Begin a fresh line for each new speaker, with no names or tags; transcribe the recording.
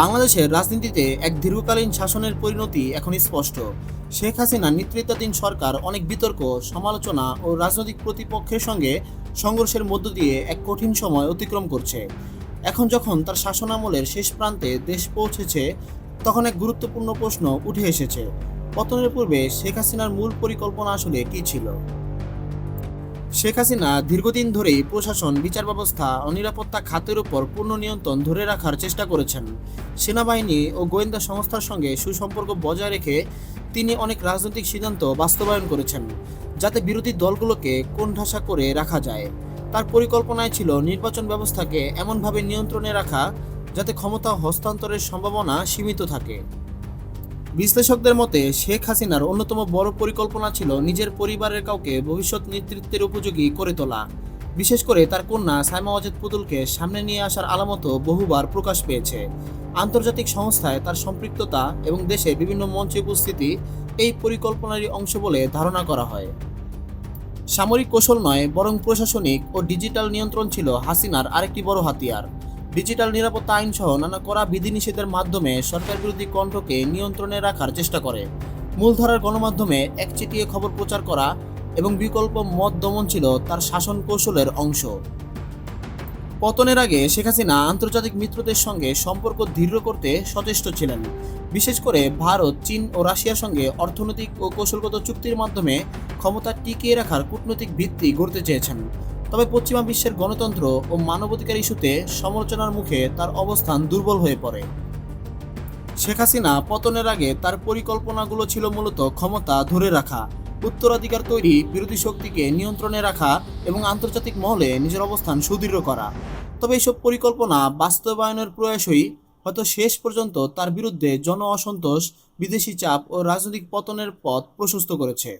বাংলাদেশের রাজনীতিতে এক দীর্ঘকালীন শাসনের পরিণতি এখন স্পষ্ট। শেখ হাসিনা নেতৃত্বাধীন সরকার অনেক বিতর্ক, সমালোচনা ও রাজনৈতিক প্রতিপক্ষের সঙ্গে সংঘর্ষের মধ্য দিয়ে এক কঠিন সময় অতিক্রম করছে। এখন যখন তার শাসনামলের শেষ প্রান্তে দেশ পৌঁছেছে, তখন এক গুরুত্বপূর্ণ প্রশ্ন উঠে এসেছে, পতনের পূর্বে শেখ হাসিনার মূল পরিকল্পনা আসলে কী ছিল? শেখ হাসিনা দীর্ঘদিন ধরেই প্রশাসন, বিচার ব্যবস্থা ও নিরাপত্তা খাতের উপর পূর্ণ নিয়ন্ত্রণ ধরে রাখার চেষ্টা করেছেন। সেনাবাহিনী ও গোয়েন্দা সংস্থার সঙ্গে সুসম্পর্ক বজায় রেখে তিনি অনেক রাজনৈতিক সিদ্ধান্ত বাস্তবায়ন করেছেন, যাতে বিরোধী দলগুলোকে কোণঠাসা করে রাখা যায়। তার পরিকল্পনায় ছিল নির্বাচন ব্যবস্থাকে এমনভাবে নিয়ন্ত্রণে রাখা, যাতে ক্ষমতা হস্তান্তরের সম্ভাবনা সীমিত থাকে। বিশ্লেষকদের মতে, শেখ হাসিনার অন্যতম বড় পরিকল্পনা ছিল নিজের পরিবারের কাউকে ভবিষ্যৎ নেতৃত্বের উপযোগী করে তোলা। বিশেষ করে তার কন্যা সাইমা ওয়াজেদ পুতুলকে সামনে নিয়ে আসার আলামতও বহুবার প্রকাশ পেয়েছে। আন্তর্জাতিক সংস্থায় তার সম্পৃক্ততা এবং দেশে বিভিন্ন মঞ্চে উপস্থিতি এই পরিকল্পনারই অংশ বলে ধারণা করা হয়। সামরিক কৌশল নয়, বরং প্রশাসনিক ও ডিজিটাল নিয়ন্ত্রণ ছিল হাসিনার আরেকটি বড় হাতিয়ার। ডিজিটাল নিরাপত্তা আইন সহ নানা কড়া বিধিনিষেধের মাধ্যমে সরকার বিরোধী কণ্ঠকে নিয়ন্ত্রণে রাখার চেষ্টা করে। মূলধারার গণমাধ্যমে একচেটিয়ে খবর প্রচার করা এবং বিকল্প মত দমন ছিল তার শাসন কৌশলের অংশ। পতনের আগে শেখ হাসিনা আন্তর্জাতিক মিত্রদের সঙ্গে সম্পর্ক দৃঢ় করতে সচেষ্ট ছিলেন। বিশেষ করে ভারত, চীন ও রাশিয়ার সঙ্গে অর্থনৈতিক ও কৌশলগত চুক্তির মাধ্যমে ক্ষমতা টিকিয়ে রাখার কূটনৈতিক ভিত্তি গড়তে চেয়েছেন। তবে পশ্চিমা বিশ্বের গণতন্ত্র ও মানবাধিকার ইস্যুতে সমালোচনার মুখে তার অবস্থান দুর্বল হয়ে পড়ে। শেখ হাসিনা পতনের আগে তার পরিকল্পনাগুলো ছিল মূলত ক্ষমতা ধরে রাখা, উত্তরাধিকার তৈরি, বিরোধী শক্তিকে নিয়ন্ত্রণে রাখা এবং আন্তর্জাতিক মহলে নিজের অবস্থান সুদৃঢ় করা। তবে এইসব পরিকল্পনা বাস্তবায়নের প্রয়াসই হয়তো শেষ পর্যন্ত তার বিরুদ্ধে জন অসন্তোষ, বিদেশি চাপ ও রাজনৈতিক পতনের পথ প্রশস্ত করেছে।